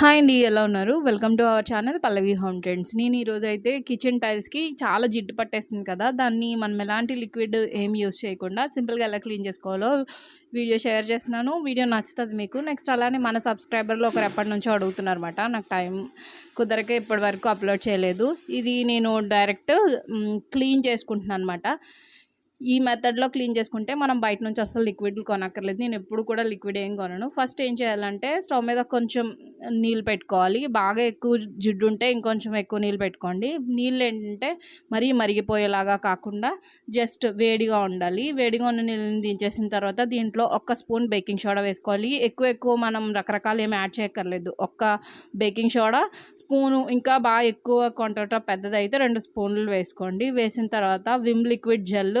Hi అండి ఎలా ఉన్నారు? Welcome to our channel Pallavi home trends. నేను ఈరోజు అయితే కిచెన్ టైల్స్కి చాలా జిడ్డు పట్టేస్తుంది కదా దాన్ని మనం ఎలాంటి లిక్విడ్ ఏం యూస్ చేయకుండా సింపుల్గా ఎలా క్లీన్ చేసుకోవాలో వీడియో షేర్ చేస్తున్నాను. వీడియో నచ్చుతుంది మీకు. నెక్స్ట్ అలానే మన సబ్స్క్రైబర్లో ఒకరు ఎప్పటి నుంచో అడుగుతున్నారన్నమాట. నాకు టైం కుదరక ఇప్పటి వరకు అప్లోడ్ చేయలేదు. ఇది నేను డైరెక్ట్ క్లీన్ చేసుకుంటున్నాను అనమాట ఈ మెథడ్లో క్లీన్ చేసుకుంటే మనం బయట నుంచి అసలు లిక్విడ్లు కొనక్కర్లేదు. నేను ఎప్పుడు కూడా లిక్విడ్ ఏం కొనను. ఫస్ట్ ఏం చేయాలంటే స్టవ్ మీద కొంచెం నీళ్ళు పెట్టుకోవాలి. బాగా ఎక్కువ జిడ్డు ఉంటే ఇంకొంచెం ఎక్కువ నీళ్ళు పెట్టుకోండి. నీళ్ళు ఏంటంటే మరీ మరిగిపోయేలాగా కాకుండా జస్ట్ వేడిగా ఉండాలి. వేడిగా ఉన్న నీళ్ళని దించేసిన తర్వాత దీంట్లో ఒక్క స్పూన్ బేకింగ్ సోడా వేసుకోవాలి. ఎక్కువ ఎక్కువ మనం రకరకాలు ఏమి యాడ్ చేయక్కర్లేదు. ఒక్క బేకింగ్ సోడా స్పూను ఇంకా బాగా ఎక్కువ కొంటట పెద్దదైతే రెండు స్పూన్లు వేసుకోండి. వేసిన తర్వాత విమ్ లిక్విడ్ జెల్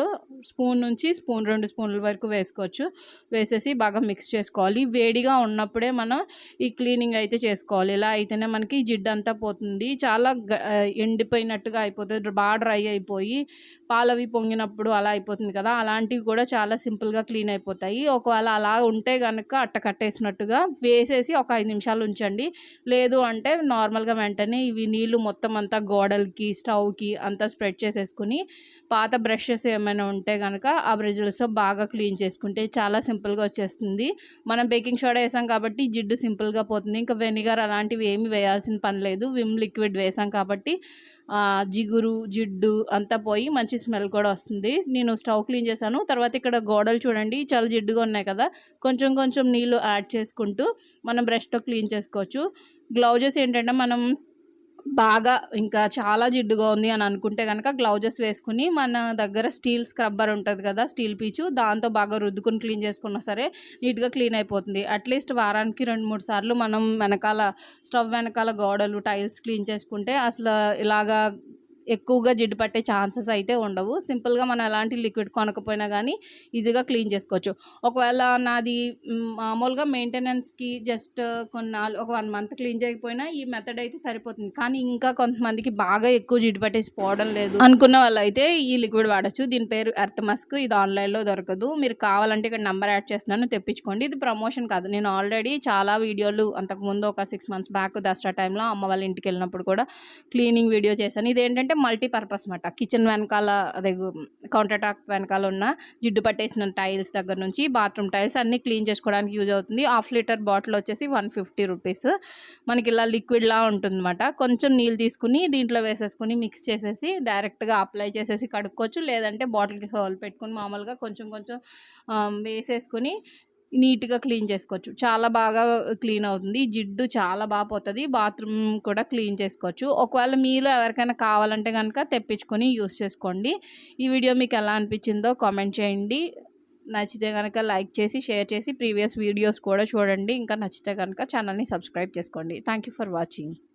స్పూన్ నుంచి స్పూన్ రెండు స్పూన్ల వరకు వేసుకోవచ్చు. వేసేసి బాగా మిక్స్ చేసుకోవాలి. వేడిగా ఉన్నప్పుడే మనం ఈ క్లీనింగ్ అయితే చేసుకోవాలి. ఇలా అయితేనే మనకి జిడ్డు అంతా పోతుంది. చాలా ఎండిపోయినట్టుగా అయిపోతుంది. బాగా డ్రై అయిపోయి పాలవి పొంగినప్పుడు అలా అయిపోతుంది కదా. అలాంటివి కూడా చాలా సింపుల్గా క్లీన్ అయిపోతాయి. ఒకవేళ అలా ఉంటే కనుక అట్ట కట్టేసినట్టుగా వేసేసి ఒక ఐదు నిమిషాలు ఉంచండి. లేదు అంటే నార్మల్గా వెంటనే ఇవి నీళ్ళు మొత్తం అంతా గోడలకి స్టవ్కి అంతా స్ప్రెడ్ చేసేసుకుని పాత బ్రషెస్ ఏమైనా ఉంటే కనుక ఆ బ్రిజిల్స్తో బాగా క్లీన్ చేసుకుంటే చాలా సింపుల్గా వచ్చేస్తుంది. మనం బేకింగ్ సోడా వేసాం కాబట్టి జిడ్డు సింపుల్గా పోతుంది. ఇంకా వెనిగర్ అలాంటివి ఏమి వేయాల్సిన పని లేదు. విమ్ లిక్విడ్ వేసాం కాబట్టి జిగురు జిడ్డు అంతా పోయి మంచి స్మెల్ కూడా వస్తుంది. నేను స్టవ్ క్లీన్ చేశాను. తర్వాత ఇక్కడ గోడలు చూడండి. చాలా జిడ్డుగా ఉన్నాయి కదా. కొంచెం కొంచెం నీళ్ళు యాడ్ చేసుకుంటూ మనం బ్రష్తో క్లీన్ చేసుకోవచ్చు. గ్లౌజెస్ ఏంటంటే మనం బాగా ఇంకా చాలా జిడ్డుగా ఉంది అని అనుకుంటే కనుక గ్లౌజెస్ వేసుకుని మన దగ్గర స్టీల్ స్క్రబ్బర్ ఉంటుంది కదా స్టీల్ పీచు దాంతో బాగా రుద్దుకుని క్లీన్ చేసుకున్నా సరే నీట్గా క్లీన్ అయిపోతుంది. అట్లీస్ట్ వారానికి రెండు మూడు సార్లు మనం వెనకాల స్టవ్ వెనకాల గోడలు టైల్స్ క్లీన్ చేసుకుంటే అసలు ఇలాగా ఎక్కువగా జిడ్డు పట్టే ఛాన్సెస్ అయితే ఉండవు. సింపుల్గా మనం ఎలాంటి లిక్విడ్ కొనకపోయినా కానీ ఈజీగా క్లీన్ చేసుకోవచ్చు. ఒకవేళ నాది మామూలుగా మెయింటెనెన్స్కి జస్ట్ కొన్ని ఒక వన్ మంత్ క్లీన్ చేయకపోయినా ఈ మెథడ్ అయితే సరిపోతుంది. కానీ ఇంకా కొంతమందికి బాగా ఎక్కువ జిడ్డు పట్టేసి పోవడం లేదు అనుకున్న వాళ్ళు అయితే ఈ లిక్విడ్ వాడచ్చు. దీని పేరు ఎర్త్ మస్క్. ఇది ఆన్లైన్లో దొరకదు. మీరు కావాలంటే ఇక్కడ నెంబర్ యాడ్ చేస్తున్నాను. తెప్పించుకోండి. ఇది ప్రమోషన్ కాదు. నేను ఆల్రెడీ చాలా వీడియోలు అంతకుముందు ఒక సిక్స్ మంత్స్ బ్యాక్ దసరా టైంలో అమ్మ వాళ్ళ ఇంటికి వెళ్ళినప్పుడు కూడా క్లీనింగ్ వీడియో చేశాను. ఇదేంటంటే మల్టీపర్పస్ అనమాట కిచెన్ వెనకాల అదే కౌంటర్ టాప్ వెనకాల ఉన్న జిడ్డు పట్టేసిన టైల్స్ దగ్గర నుంచి బాత్రూమ్ టైల్స్ అన్నీ క్లీన్ చేసుకోవడానికి యూజ్ అవుతుంది. హాఫ్ లీటర్ బాటిల్ వచ్చేసి వన్ ఫిఫ్టీ రూపీస్ మనకి ఇలా లిక్విడ్లా ఉంటుందన్నమాట. కొంచెం నీళ్ళు తీసుకుని దీంట్లో వేసేసుకుని మిక్స్ చేసేసి డైరెక్ట్గా అప్లై చేసేసి కడుక్కోవచ్చు. లేదంటే బాటిల్కి హోల్ పెట్టుకుని మామూలుగా కొంచెం కొంచెం వేసేసుకుని నీట్గా క్లీన్ చేసుకోవచ్చు. చాలా బాగా క్లీన్ అవుతుంది. జిడ్డు చాలా బాగా పోతుంది. బాత్రూమ్ కూడా క్లీన్ చేసుకోవచ్చు. ఒకవేళ మీలో ఎవరికైనా కావాలంటే కనుక తెప్పించుకొని యూస్ చేసుకోండి. ఈ వీడియో మీకు ఎలా అనిపించిందో కామెంట్ చేయండి. నచ్చితే కనుక లైక్ చేసి షేర్ చేసి ప్రీవియస్ వీడియోస్ కూడా చూడండి. ఇంకా నచ్చితే కనుక ఛానల్ని సబ్స్క్రైబ్ చేసుకోండి. Thank for watching.